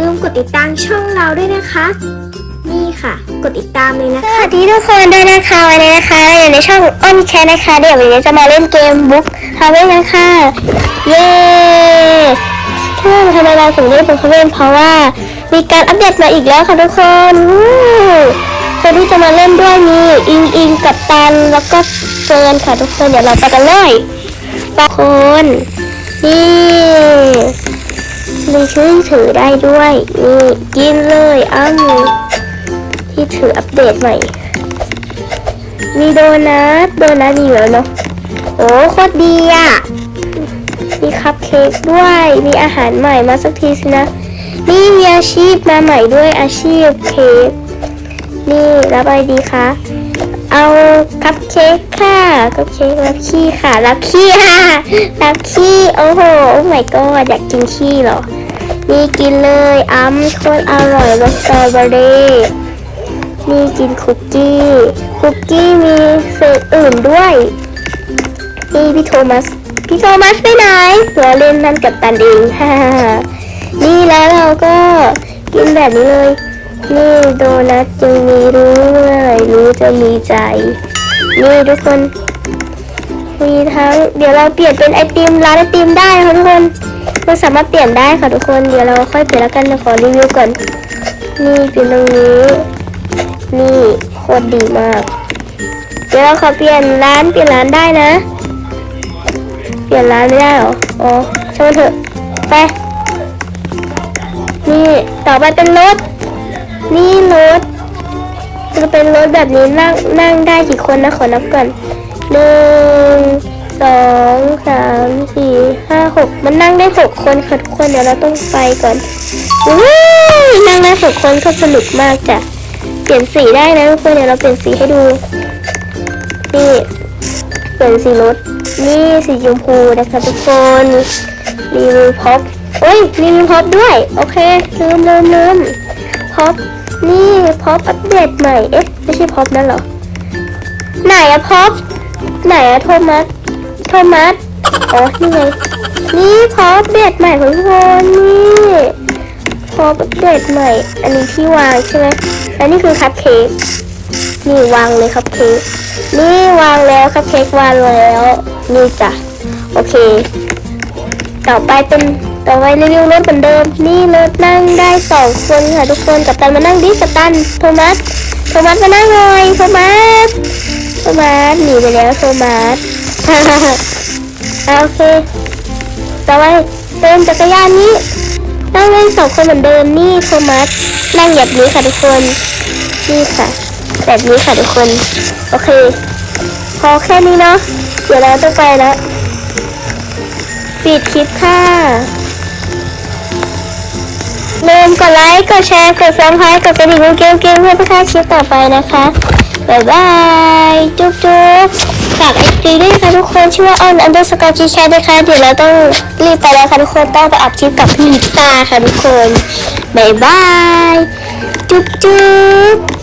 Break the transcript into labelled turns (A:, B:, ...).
A: ลืมกดติดตามช่องเราด้วยนะคะ นี่ค่ะ กดติดตามเลยนะ
B: ส
A: คะ
B: วัสดีทุกคนด้วยนะคะวันนี้นะคะเราอยู่ในช่องอ้นแคทนะคะ เดี๋ยววันนี้จะมาเล่นเกมบุ๊กฮาเว่นกันค่ะเย้เพื่อนทำไมเราถึงเล่นบุ๊กฮาเว่นเพราะว่ามีการอัปเดตมาอีกแล้วค่ะทุกคนวู้คนที่จะมาเล่นด้วยมีอิงอิงกับตันแล้วก็เฟิร์นค่ะทุกคนเดี๋ยวเราไปกันเลยบางคนนี่ มีชื่อถือได้ด้วยนี่กินเลยอ้ำที่ถืออัปเดตใหม่ มีโดนัทโดนัทมีอยู่แล้วเนาะโอ้โคตรดีอะมีคัพเค้กด้วยมีอาหารใหม่มาสักทีสินะ นี่มีอาชีพมาใหม่ด้วยอาชีพเค้กนี่รับอะไรดีคะเอาคัพเค้กค่ะคัพเค้กรับขี้ค่ะรับขี้ค่ะรับขี้โอ้โหโอ้ my god อยากกินขี้เหรอ นี่กินเลยอ้ำโคตรอร่อยรสสตรอเบอรี่นี่กินคุกกี้ คุกกี้มีสื่ออื่นด้วย นี่พี่โทมัส พี่โทมัสไปไหนหัวเล่นนั่นกับตันเองฮ่านี่แล้วเราก็กินแบบนี้เลย นี่โดนัทจึงมีรู้เมื่อไหร่รู้จะมีใจ นี่ทุกคน มีทั้ง เดี๋ยวเราเปลี่ยนเป็นไอติมร้านไอติมได้ค่ะทุกคน เราสามารถเปลี่ยนได้ค่ะทุกคน เดี๋ยวเราค่อยเปลี่ยนแล้วกันขอรีวิวก่อน นี่เป็นตรงนี้ นี่โคตรดีมาก เดี๋ยวเราขอเปลี่ยนร้านเปลี่ยนร้านได้นะ เปลี่ยนร้านไม่ได้เหรอ อ๋อช่างมันเถอะ ไป นี่ต่อไปเป็นรถ นี่รถจะเป็นรถแบบนี้นั่งนั่งได้กี่คนนะขอนับก่อนหนึ่งสองสามสี่ นั่งได้หกคนค่ะทุกคนเดี๋ยวเราต้องไปก่อนอู้นั่งได้หกคนก็สนุกมากจ้ะเปลี่ยนสีได้นะทุกคนเดี๋ยวเราเปลี่ยนสีให้ดูนี่เปลี่ยนสีรถนี่สีชมพูนะคะทุกคนรีวิวพ็อปโอ้ยรีวิวพ็อปด้วย โอเคลืมลืมลืมพ็อปนี่พอปอัปเดตใหม่เอ๊ะไม่ใช่พอปนั่นหรอไหนอะพอปไหนอะโทมัสโทมัส อ๋อนี่ไงนี่พอปอัปเดใหม่ของทุกคนนี่พอปอัปเดใหม่ อันนี้ที่วางใช่ไหมอันนี้คือคัพเค้กนี่วางเลยคัพเค้กนี่วางแล้วคัพเค้กวางแล้วนี่จ้ะโอเค ต่อไปเป็นต่อไปรีวิวรถเหมือนเดิม นี่รถนั่งได้สองคนค่ะทุกคนกับตันมานั่งดิกับตันโทมัสโทมัสมานั่งหน่อยโทมัสโทมัสหนีไปแล้วโทมัส อ่าโอเค ต่อไปเติมจักรยานนี้นั่งได้สองคนเหมือนเดิมนี่โทมัสนั่งแบบนี้ค่ะทุกคน นี่ค่ะ แบบนี้ค่ะทุกคน โอเค พอแค่นี้เนาะ เดี๋ยวเราต้องไปแล้ว ปิดคลิปค่ะลืมกดไลค์ กดแชร์ กดซับสไครต์กดกระดิ่งเกมเกมเพื่อไม่พลาดคลิปต่อไปนะคะ บ๊ายบาย จุ๊บจุ๊บฝากไอจีด้วยค่ะทุกคนชื่อว่าออนอันเดอร์สกอร์จีแชร์ด้วยค่ะเดี๋ยวเราต้องรีบไปแล้วค่ะทุกคนต้องไปอัดคลิปกับพี่ลิปตาค่ะทุกคนบ๊ายบาย จุ๊บจุ๊บ